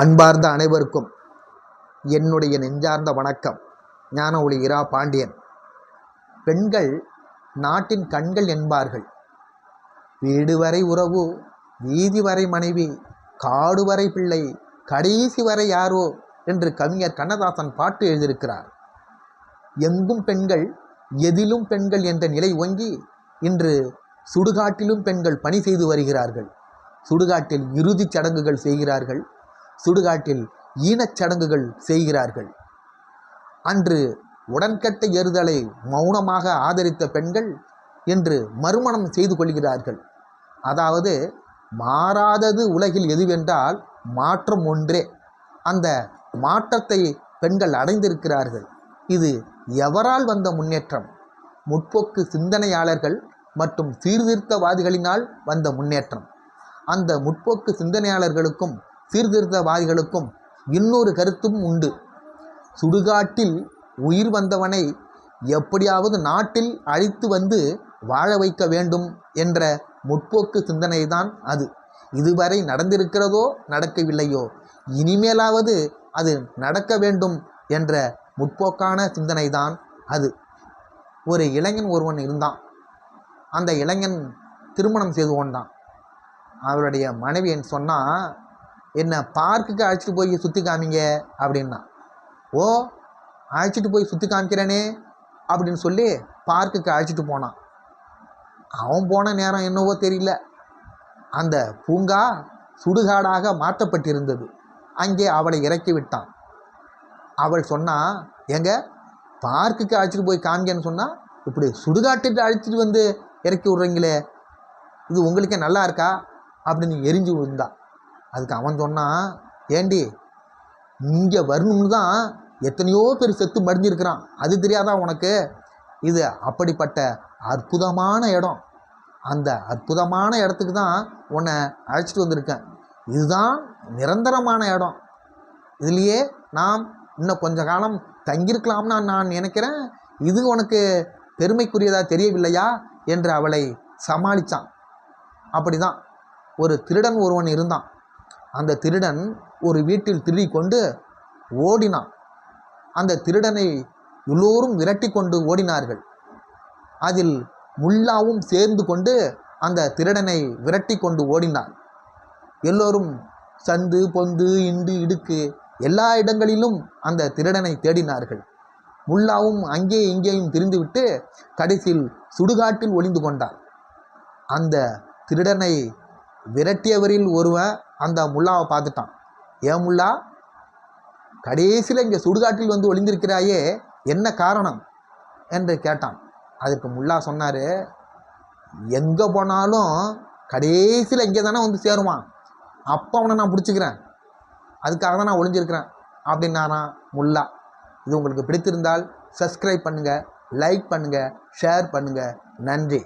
அன்பார்ந்த அனைவருக்கும் என்னுடைய நெஞ்சார்ந்த வணக்கம். ஞான ஒளி இரா பாண்டியன். பெண்கள் நாட்டின் கண்கள் என்பார்கள். வீடு வரை உறவு வீதி வரை மனைவி காடு வரை பிள்ளை கடைசி வரை யாரோ என்று கவிஞர் கண்ணதாசன் பாட்டு எழுதியிருக்கிறார். எங்கும் பெண்கள் எதிலும் பெண்கள் என்ற நிலை ஓங்கி இன்று சுடுகாட்டிலும் பெண்கள் பணி செய்து வருகிறார்கள். சுடுகாட்டில் இறுதிச் சடங்குகள் செய்கிறார்கள். சுடுகாட்டில் ஈனச் சடங்குகள் செய்கிறார்கள். அன்று உடன்கட்டை ஏறுதலை மௌனமாக ஆதரித்த பெண்கள் இன்று மறுமணம் செய்து கொள்கிறார்கள். அதாவது மாறாதது உலகில் எதுவென்றால் மாற்றம் ஒன்றே. அந்த மாற்றத்தை பெண்கள் அடைந்திருக்கிறார்கள். இது எவரால் வந்த முன்னேற்றம்? முற்போக்கு சிந்தனையாளர்கள் மற்றும் சீர்திருத்தவாதிகளினால் வந்த முன்னேற்றம். அந்த முற்போக்கு சிந்தனையாளர்களுக்கும் சீர்திருத்தவாதிகளுக்கும் இன்னொரு கருத்தும் உண்டு. சுடுகாட்டில் உயிர் வந்தவனை எப்படியாவது நாட்டில் அழைத்து வந்து வாழ வைக்க வேண்டும் என்ற முற்போக்கு சிந்தனைதான் அது. இதுவரை நடந்திருக்கிறதோ நடக்கவில்லையோ இனிமேலாவது அது நடக்க வேண்டும் என்ற முற்போக்கான சிந்தனைதான் அது. ஒரு இளைஞன் ஒருவன் இருந்தான். அந்த இளைஞன் திருமணம் செய்து கொண்டான். அவருடைய மனைவி என் சொன்னால் என்னை பார்க்குக்கு அழைச்சிட்டு போய் சுற்றி காமிங்க அப்படின்னா. ஓ அழைச்சிட்டு போய் சுற்றி காமிக்கிறேனே அப்படின்னு சொல்லி பார்க்குக்கு அழைச்சிட்டு போனான். அவன் போன நேரம் என்னவோ தெரியல. அந்த பூங்கா சுடுகாடாக மாற்றப்பட்டிருந்தது. அங்கே அவளை இறக்கி விட்டான். அவள் சொன்னா எங்க பார்க்குக்கு அழைச்சிட்டு போய் காமிங்கன்னு சொன்னால் இப்படி சுடுகாட்டுக்கு அழைச்சிட்டு வந்து இறக்கி விட்றீங்களே இது உங்களுக்கே நல்லா இருக்கா? அப்படின்னு எரிஞ்சு விழுந்தான் அதுக்கு அவன் சொன்னான் ஏண்டி இங்கே வரணும்னு தான் எத்தனையோ பேர் செத்து மடிஞ்சிருக்கிறான். அது தெரியாதா உனக்கு? இது அப்படிப்பட்ட அற்புதமான இடம். அந்த அற்புதமான இடத்துக்கு தான் உன்னை அழைச்சிட்டு வந்திருக்கேன். இதுதான் நிரந்தரமான இடம். இதுலேயே நாம் இன்னும் கொஞ்ச காலம் தங்கியிருக்கலாம்னு நான் நினைக்கிறேன். இது உனக்கு பெருமைக்குரியதாக தெரியவில்லையா? என்று அவளை சமாளித்தான் அப்படி தான் ஒரு திருடன் ஒருவன் இருந்தான். அந்த திருடன் ஒரு வீட்டில் திருடி கொண்டு ஓடினான். அந்த திருடனை எல்லோரும் விரட்டி கொண்டு ஓடினார்கள். அதில் முல்லாவும் சேர்ந்து கொண்டு அந்த திருடனை விரட்டி கொண்டு ஓடினார் எல்லோரும் சந்து பொந்து இண்டு இடுக்கு எல்லா இடங்களிலும் அந்த திருடனை தேடினார்கள். முல்லாவும் அங்கே இங்கேயும் திரிந்துவிட்டு கடைசியில் சுடுகாட்டில் ஒளிந்து கொண்டார் அந்த திருடனை விரட்டியவரில் ஒருவன் அந்த முல்லாவை பார்த்துட்டான். ஏன் முல்லா கடைசியில் இங்கே சுடுகாட்டில் வந்து ஒளிந்திருக்கிறாயே என்ன காரணம்? என்று கேட்டான். அதற்கு முல்லா சொன்னார் எங்கே போனாலும் கடைசியில் இங்கே தானே வந்து சேருவான். அப்போ அவனை நான் பிடிச்சிக்கிறேன். அதுக்காக தான் நான் ஒளிஞ்சிருக்கிறேன் அப்படின்னானா முல்லா. இது உங்களுக்கு பிடித்திருந்தால் சப்ஸ்கிரைப் பண்ணுங்கள் லைக் பண்ணுங்கள் ஷேர் பண்ணுங்கள் நன்றி.